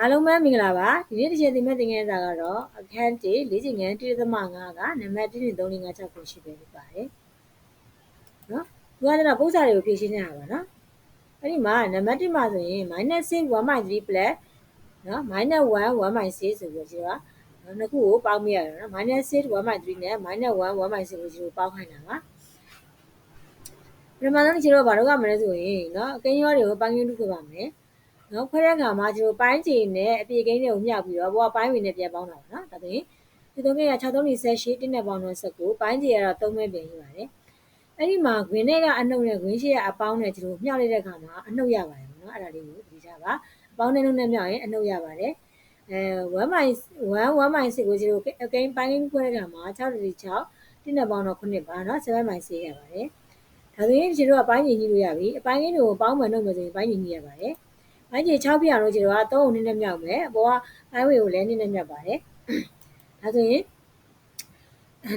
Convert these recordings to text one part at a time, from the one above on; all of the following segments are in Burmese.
အားလုံးပဲမင်္ဂလာပါဒီနေ့တစ်ချိန်သင်မဲ့သင်ခန်းစာကတော့အခန်း1လေးချိန်ငန်း1.5ကနံပါတ်1 2 3 4 5 6ကိုရှိပဲဖြစ်ပါတယ်နော်သူကကျတော့ပုံစံတွေကိုဖြည့်ရှင်းနေတာပါနော်အဲ့ဒီမှာနံပါတ်1မှာဆိုရင် -6 1.3 plus နော် -1 1.6ဆိုပြီးတော့ကျွန်တော်နှစ်ခုကိုပေါင်းမိရတယ်နော် -6 1.3နဲ့ -1 1.6ကိုကျွန်တော်ပေါင်းခိုင်းတာပါပထမဆုံးကျွန်တော်ဘာလို့ကမလဲဆိုရင်နော်အကင်းရောတွေကိုပေါင်းရင်းလုပ်ခဲ့ပါမယ် နော်ခွဲတဲ့အခါမှာကျွန်တော်ပိုင်းချီနဲ့အပြေကိန်းတွေကိုမြှောက်ပြီးတော့ဘောကပိုင်းဝင်နဲ့ပြန်ပေါင်းတာပါနော်ဒါဆိုရင်ဒီသုံးကိန်းက6338တင်းနဲ့ပေါင်းတော့19ပိုင်းချီကတော့3ပဲပြင်ရပါတယ်အဲ့ဒီမှာဂွင်းနဲ့ကအနှုတ်နဲ့ဂွင်းရှိကအပေါင်းနဲ့ကျွန်တော်မြှောက်လိုက်တဲ့အခါမှာအနှုတ်ရပါတယ်နော်အဲ့ဒါလေးကိုသိကြပါအပေါင်းနဲ့နှုတ်နဲ့မြှောက်ရင်အနှုတ်ရပါတယ်အဲ1 1 1 1 6ကိုကျွန်တော်အကိန်းပိုင်းခွဲတဲ့အခါမှာ6 6တင်းနဲ့ပေါင်းတော့9ပါနော်7 6ရပါတယ်ဒါဆိုရင်ကျွန်တော်ကပိုင်းညီညှိလို့ရပြီအပိုင်းကိန်းတွေကိုပေါင်းမှန်တော့မယ်ဆိုရင်ပိုင်းညီညှိရပါတယ်။ ပိုင်းကြီး6ပြအောင်လို့ကျွန်တော်က3ကိုနည်းနည်းမြောက်မယ်။အပေါ်ကပိုင်းဝေကိုလည်းနည်းနည်းမြောက်ပါတယ်။ဒါဆိုရင်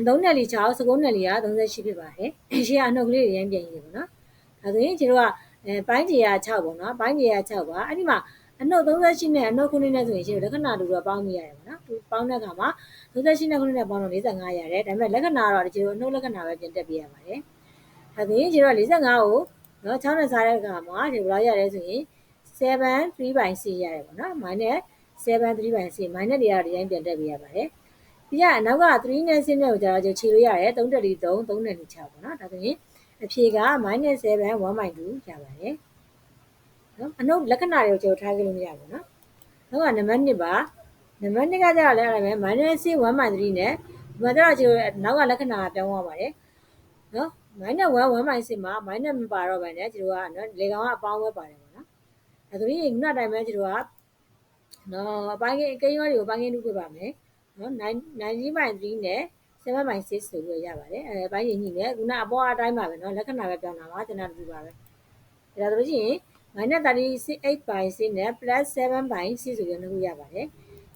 3နယ်လီ6 19နယ်လီက38ဖြစ်ပါတယ်။ရှေ့ကအနှုတ်ကလေးတွေရမ်းပြန်ကြီးတယ်ပေါ့နော်။ဒါဆိုရင်ကျွန်တော်ကအဲပိုင်းကြီးက6ပေါ့နော်။ပိုင်းကြီးက6ပါ။အဲ့ဒီမှာအနှုတ်38နဲ့အနှုတ်9နဲ့ဆိုရင်ရှင်လက္ခဏာတူတော့ပေါင်းမိရတယ်ပေါ့နော်။ပေါင်းတဲ့အခါမှာ38နဲ့9နဲ့ပေါင်းတော့45ရတယ်။ဒါပေမဲ့လက္ခဏာတော့ကျွန်တော်အနှုတ်လက္ခဏာပဲပြန်တက်ပြရပါတယ်။ဒါဆိုရင်ကျွန်တော်45ကိုနော်6နဲ့စားတဲ့အခါမှာဒီဘယ်လောက်ရလဲဆိုရင် 7 3 by c ရတယ်ပေါ့နော် minus 7 3 by c minus တွေကတော့ဒီတိုင်းပြန်တက်ပေးရပါတယ်ပြီးရအနောက်က3နဲ့6နဲ့ကိုကြာတော့ခြေလို့ရတယ်3တက်လီ3 3နဲ့လီ6ပေါ့နော်ဒါဆိုရင်အဖြေက minus 7 1 by 2ရပါတယ်နော်အနုပ်လက္ခဏာတွေကိုကျွန်တော်ထားခဲ့လို့မရဘူးနော်နောက်ကနံပါတ်1ပါနံပါတ်2ကကြာတော့လည်းအဲ့ဒါပဲ minus 1 by 3နဲ့ဒီမှာကျတော့ကျွန်တော်နောက်ကလက္ခဏာပြောင်းသွားပါတယ်နော် minus 1 1 by 6မှာ minus မပါတော့ဘဲနဲ့ကျွန်တော်ကနော်လေကောင်ကအပေါင်းပဲပါတယ် အဲဆိုရင်ခုနတိုင်းပဲကျွန်တော်ကနော်အပိုင်းကိန်းရောတွေကိုပိုင်းကိန်းလုပ်ပြပါမယ်နော်90.3နဲ့7.6ဆိုပြီးရပါတယ်အဲပိုင်းကြီးညိတယ်ခုနအပေါ်အတိုင်းပါပဲနော်လက္ခဏာပဲပြောင်းတာပါကျွန်တော်တူပါပဲဒါဆိုလို့ရှိရင် -38.6 နဲ့ +7.6 ဆိုပြီးနှစ်ခုရပါတယ်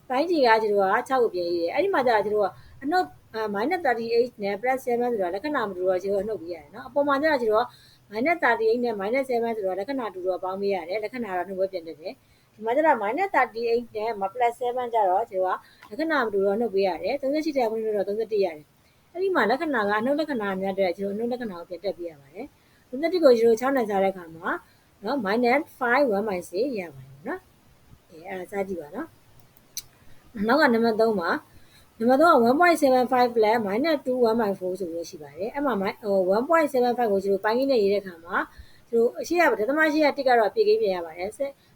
ပိုင်းကြီးကကျွန်တော်က6ကိုပြင်ရေးတယ်အဲ့ဒီမှာကျတော့ကျွန်တော်ကအနှုတ် -38 နဲ့ +7 ဆိုတော့လက္ခဏာမတူတော့ကျွန်တော်အနှုတ်ပြရတယ်နော်အပေါ်မှာကျတော့ကျွန်တော် minus 38 နဲ့ minus 7ဆိုတော့လက္ခဏာတူတော့ပေါင်းပေးရတယ်လက္ခဏာတော့နှုတ်ဘွဲပြန်တက်တယ်ဒီမှာကျတော့ minus 38 နဲ့ plus 7ကျတော့ကျွန်တော်ကလက္ခဏာမတူတော့နှုတ်ပေးရတယ်38တဲ့ခုနှစ်တော့31ရတယ်အဲ့ဒီမှာလက္ခဏာကအနှုတ်လက္ခဏာအများတဲ့ကျွန်တော်အနှုတ်လက္ခဏာကိုပြန်တက်ပေးရပါတယ်31ကိုကျွန်တော်6နိုင်စားတဲ့အခါမှာနော် minus 5 1 minus ရပါတယ်နော်အဲအဲ့ဒါစားကြည့်ပါနော်နောက်ကနံပါတ်3မှာ နံပါတ်3က1.75 plus -2 1.4ဆိုပြီးရှိပါတယ်အဲ့မှာဟို1.75ကိုကျွန်တော်ပိုင်းကြီးနဲ့ရေးတဲ့အခါမှာကျွန်တော်အရှိရဒသမရှိရတစ်ကတော့ပြေကိန်းပြင်ရပါတယ်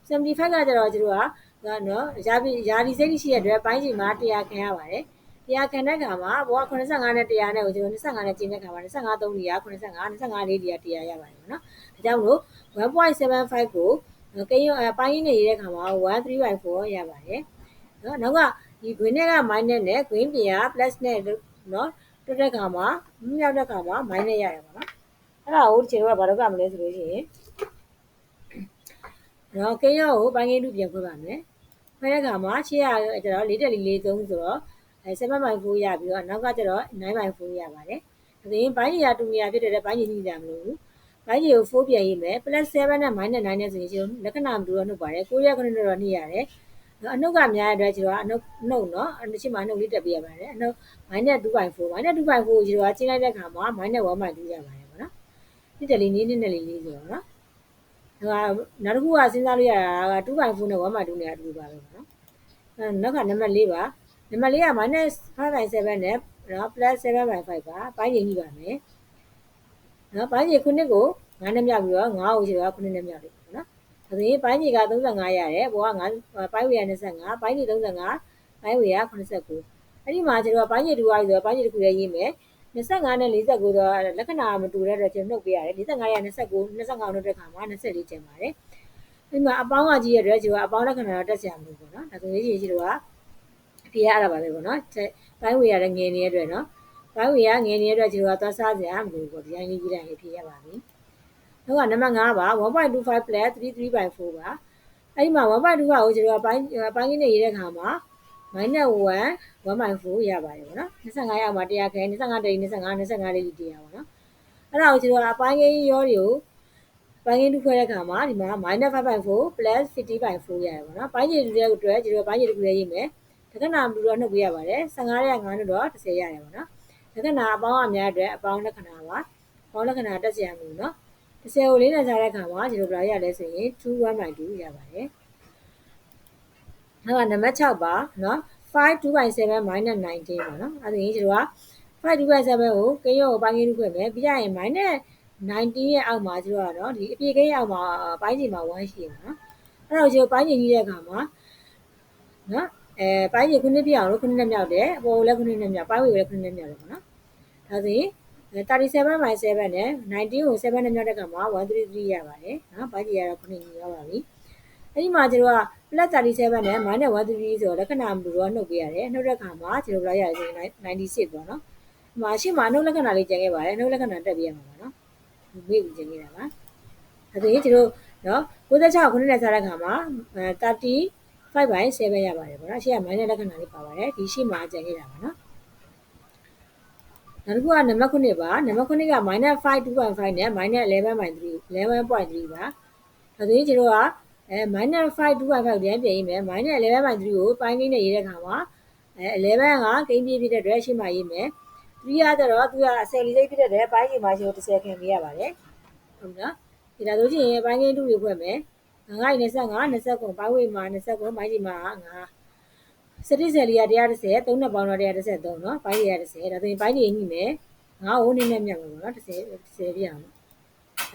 75ကကျတော့ကျွန်တော်ကနော်ရာပြီရာဒီစိတ်ရှိရတဲ့ပိုင်းကြီးမှာ100ခံရပါတယ်100ခံတဲ့ခါမှာဘောက85နဲ့100နဲ့ကိုကျွန်တော်25နဲ့ကျင်းတဲ့ခါမှာ25 3လီယာ85 25လေးလီယာ100ရပါတယ်နော်ဒါကြောင့်မလို့1.75ကိုကိန်းပိုင်းကြီးနဲ့ရေးတဲ့ခါမှာ1.3/4ရပါတယ်နော်နောက်က ဒီ green နဲ့က minus နဲ့ green ပြင်က plus နဲ့နော်တွက်တဲ့ခါမှာမြောက်တဲ့ခါမှာ minus ရတယ်ပေါ့နော်အဲ့ဒါကိုဒီချိန်ကဘာလို့ကမလဲဆိုလို့ရှိရင်နော်ကိန်းရောကိုပိုင်းကိန်းတူပြန်ဖွင့်ပါမယ်ဖွင့်တဲ့ခါမှာရှေ့ရကျတော့4တက်လီလေး3ဆိုတော့အဲ7.4ရပြီးတော့နောက်ကကျတော့9.4ရပါတယ်ဒါဆိုရင်ပိုင်းကြီးရတူနေရဖြစ်တဲ့ပိုင်းကြီးညှိကြမလို့ပိုင်းကြီးကို4ပြန်ရေးမယ် plus 7နဲ့ minus 9နဲ့ဆိုရင်ကျွန်တော်လက္ခဏာမတူတော့နှုတ်ပါတယ်9ရက်9နဲ့တော့နှိရတယ်နော် အနှုတ်ကများတဲ့အတွက်ကျွန်တော်ကအနှုတ်နှုတ်နော်အနှုတ်ရှိမှအနှုတ်လေးတက်ပြရပါတယ်အနှုတ် -2.4 -2.4 ကျွန်တော်ကချိန်လိုက်တဲ့အခါမှာ -1.2 ရပါတယ်ပေါ့နော်ဒီတယ်လေးနည်းနည်းနဲ့လေးလေးဆိုတော့နော်ဒါကနောက်တစ်ခုကစဉ်းစားလို့ရတာက2.4နဲ့1.2နဲ့အတူပါပဲပေါ့နော်အဲနောက်ကနံပါတ်4ပါနံပါတ်4က -5.7 နဲ့နော် +7.5 ပါပိုင်းချိန်ကြီးပါမယ်နော်ပိုင်းချိန်ခုနှစ်ကို9နဲ့မြောက်ပြီးတော့9ကိုကျွန်တော်ကခုနှစ်နဲ့မြောက်တယ်ပေါ့နော် ဒါဆိုရင်ပိုင်းကြီးက35ရတယ်ဘောက9ပိုင်းဝေက25ပိုင်းကြီး35ပိုင်းဝေက89အဲ့ဒီမှာကျွန်တော်ကပိုင်းကြီးတူသွားပြီဆိုတော့ပိုင်းကြီးတစ်ခုလည်းရေးမယ်25နဲ့49ဆိုတော့လက္ခဏာမတူတဲ့အတွက်ကျွန်တော်နှုတ်ပေးရတယ်45ရ29 25နှုတ်တဲ့ခါမှာ24ကျန်ပါတယ်ဒီမှာအပေါင်းကကြီးရတဲ့ကျွန်တော်အပေါင်းလက္ခဏာတော့တက်ကြမှာပေါ့နော်ဒါဆိုရင်ကြီးကျွန်တော်ကအပြရရတာပါပဲပေါ့နော်ပိုင်းဝေရတဲ့ငယ်နေတဲ့အတွက်နော်ပိုင်းဝေရငယ်နေတဲ့အတွက်ကျွန်တော်ကသွားစားစရာမလိုဘူးပေါ့ဒီတိုင်းလေးကြီးတိုင်းလေးဖြေရပါပြီ နောက်ကနံပါတ်5ပါ1.25 plus 33/4ပါအဲ့ဒီမှာ1.25ကိုကျွန်တော်ကပိုင်းပိုင်းကြီးနဲ့ရေးတဲ့ခါမှာ minus 1 1.4ရပါတယ်ပေါ့နော်25ရောက်မှာ100ခဲ25တိ25 25လေးဒီ100ပေါ့နော်အဲ့ဒါကိုကျွန်တော်အပိုင်းကြီးရောတွေကိုပပိုင်းကင်းတူခွဲတဲ့အခါမှာဒီမှာ -5.4 50.4ရတယ်ပေါ့နော်ပိုင်းခြေတူတဲ့အတွက်ကျွန်တော်ပိုင်းခြေတစ်ခုလေးရေးမယ်လက္ခဏာဘလူတော့နှုတ်ပေးရပါတယ်15ရက်9နှစ်တော့30ရတယ်ပေါ့နော်လက္ခဏာအပေါင်းအများအတွက်အပေါင်းလက္ခဏာပါအပေါင်းလက္ခဏာတက်စရာမလိုနော် 30ကိုလေးနဲ့စားတဲ့အခါမှာကျွန်တော်ဘယ်လိုရလဲဆိုရင်2 1/2ရပါတယ်နောက်ကနံပါတ်6ပါနော်5 2/7 -19 ပေါ့နော်အဲဒါရင်ကျွန်တော်က5 2/7ကိုကိန်းရောကိုပိုင်းကင်းလုပ်ခွင့်မယ်ပြီးကြရင် -19 ရဲ့အောက်မှာကျွန်တော်ကနော်ဒီအပြေကိန်းအောက်မှာပိုင်းချိန်မှာ1ရှိရမှာနော်အဲ့တော့ကျွန်တော်ပိုင်းချိန်ကြီးတဲ့အခါမှာနော်အဲပိုင်းချိန်ခုနှစ်ပြအောင်လို့ခုနှစ်နဲ့မြောက်တယ်အပေါ်လည်းခုနှစ်နဲ့မြောက်ပိုင်းဝေလည်းခုနှစ်နဲ့မြောက်တယ်ပေါ့နော်ဒါဆိုရင် 37 by 7နဲ့19ကို7နဲ့မြောက်တဲ့အခါမှာ133ရပါတယ်နော်ပိုင်းချိန်ရတော့ခုနှစ်ကြီးရပါပြီအဲ့ဒီမှာကျွန်တော်က plus 37နဲ့ minus 133ဆိုတော့လက္ခဏာမူတော့နှုတ်ပေးရတယ်နှုတ်တဲ့အခါမှာကျွန်တော်ဘယ်လောက်ရလဲဆိုရင်96ပေါ့နော်ဒီမှာရှေ့မှာနှုတ်လက္ခဏာလေးကျန်ခဲ့ပါတယ်နှုတ်လက္ခဏာတက်ပြရမှာပါနော်မေ့ပြီးကျန်ခဲ့တာပါဒါဆိုရင်ကျွန်တော်နော်96ခုနှစ်နဲ့စားတဲ့အခါမှာ35 by 7ရပါတယ်ပေါ့နော်ရှေ့က minus လက္ခဏာလေးပါပါတယ်ဒီရှေ့မှာကျန်ခဲ့တာပါနော် နောက်တစ်ခုကနံပါတ်9ပါနံပါတ်9က -5 2.5နဲ့ -11.3 11.3ပါဒါဆိုရင်ကျွန်တော်ကအဲ -5 2.5ပြန်ပြင်ရေးမယ် -11.3 ကိုပိုင်းကိန်းနဲ့ရေးတဲ့အခါမှာအဲ11ကကိန်းပြည့်ဖြစ်တဲ့အတွက်ရှေ့မှာရေးမယ်3ရတော့သူကအစယ်လီစိတ်ဖြစ်တဲ့အတွက်ပိုင်းကိန်းမှာရှေ့ကို30ခံပေးရပါတယ်ဟုတ်နော်ဒီဒါဆိုရင်ပိုင်းကိန်းတူတွေဖွဲ့မယ်ငါး25 29ပိုင်းဝေးမှာ29ပိုင်းကြီးမှာ9 စတိဆယ်လေးက130 3နှစ်ပေါင်းတော့133နော်ဘိုင်း130ဒါဆိုရင်ဘိုင်းနေညှိမယ်ငါ့ကိုနည်းနည်းမြတ်မယ်ပေါ့နော်30 30ပြအောင်ဒါ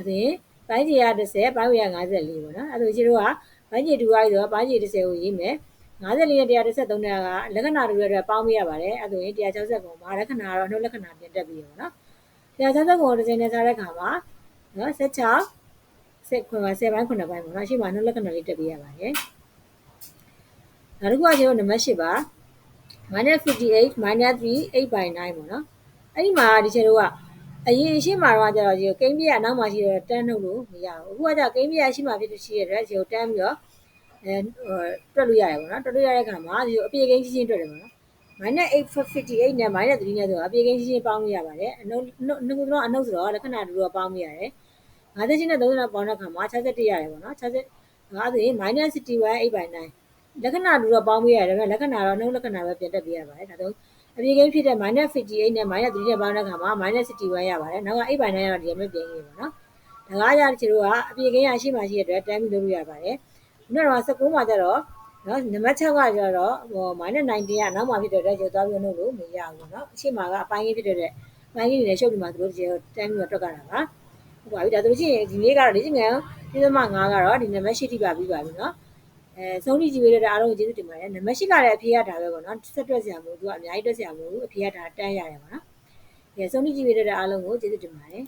ဆိုရင်ဘိုင်းကြီး130ဘိုင်းကြီး154ပေါ့နော်အဲ့ဒါကြီးတို့ကဘိုင်းကြီးတူအားဆိုတော့ဘိုင်းကြီး30ကိုရေးမယ်54နဲ့133နဲ့ကလက္ခဏာတွေတွေပေါင်းပြရပါတယ်အဲ့ဒါဆိုရင်160ကုန်ပါလက္ခဏာတော့နှုတ်လက္ခဏာပြင်တက်ပြီးရောနော်160ကုန်တစ်စင်းနဲ့စားတဲ့ခါမှာနော်16 10ခွန်ပါ10ဘိုင်း9ဘိုင်းပေါ့နော်ရှေ့မှာနှုတ်လက္ခဏာလေးတက်ပြရပါတယ် နောက်တစ်ခုကကျွန်တော်နံပါတ်8ပါ -58 -3 8 by 9ပေါ့နော်အဲ့ဒီမှာဒီချက်တို့ကအရင်ရှင်းမှာတော့ကျတော့ဒီကိန်းပြရနောက်မှာရှိတော့တန်းနှုတ်လို့မရဘူးအခုကကျကိန်းပြရရှိမှဖြစ်ရှိရတဲ့ဒီကိုတန်းပြီးတော့အဲတွက်လို့ရတယ်ပေါ့နော်တွက်လို့ရတဲ့အခါမှာဒီအပြေကိန်းချင်းချင်းတွက်တယ်ပေါ့နော် -858 နဲ့ -3 နဲ့ဆိုတော့အပြေကိန်းချင်းချင်းပေါင်းလို့ရပါတယ်အနှုတ်နှုတ်နှုတ်တော့အနှုတ်ဆိုတော့လက္ခဏာတူတော့ပေါင်းလို့ရတယ်50ချင်းနဲ့30နဲ့ပေါင်းတဲ့အခါမှာ61ရတယ်ပေါ့နော်60ငါဆိုရင် -61 8/9 လက္ခဏာတူတော့ပေါင်းပေးရတယ်ဒါပေမဲ့လက္ခဏာတော့နှုတ်လက္ခဏာပဲပြန်တက်ပေးရပါတယ်ဒါတော့အပြေကိန်းဖြစ်တဲ့ -58 နဲ့ -3 နဲ့ပေါင်းတဲ့အခါမှာ -61 ရပါတယ်နောက်က8ပိုင်းနဲ့တော့ဒီမှာပြန်ရေးပါနော်ဒါကားရချေတို့ကအပြေကိန်းရရှိမှရှိတဲ့အတွက်တန်းပြီးလုပ်လို့ရပါတယ်ခုနကတော့19မှာကျတော့နော်နံပါတ်6ကကျတော့ဟို -19 ကနောက်မှဖြစ်တဲ့အတွက်ကျသွားပြီးတော့လို့မရဘူးနော်အရှိမကအပိုင်းကြီးဖြစ်တဲ့အတွက်ပိုင်းကြီးတွေနဲ့ရှုပ်နေမှာသူတို့တကယ်တန်းပြီးတော့တွက်ကတာပါဟုတ်ပါပြီဒါဆိုလို့ရှိရင်ဒီနေ့ကတော့လေ့ကျင့်ခန်းပြည့်စုံမှ9ကတော့ဒီနံပါတ်8ထိပါပြီးပါပြီနော် အဲဆုံးဖြတ်ကြည့်ပေးတဲ့အားလုံးကိုကျေးဇူးတင်ပါတယ်နံပါတ်8ကလည်းအဖေကဒါပဲပေါ့နော်ဆက်တွက်စရာမလိုသူကအများကြီးတွက်စရာမလိုဘူးအဖေကဒါတန်းရတယ်ပေါ့နော်ကဲဆုံးဖြတ်ကြည့်ပေးတဲ့အားလုံးကိုကျေးဇူးတင်ပါတယ်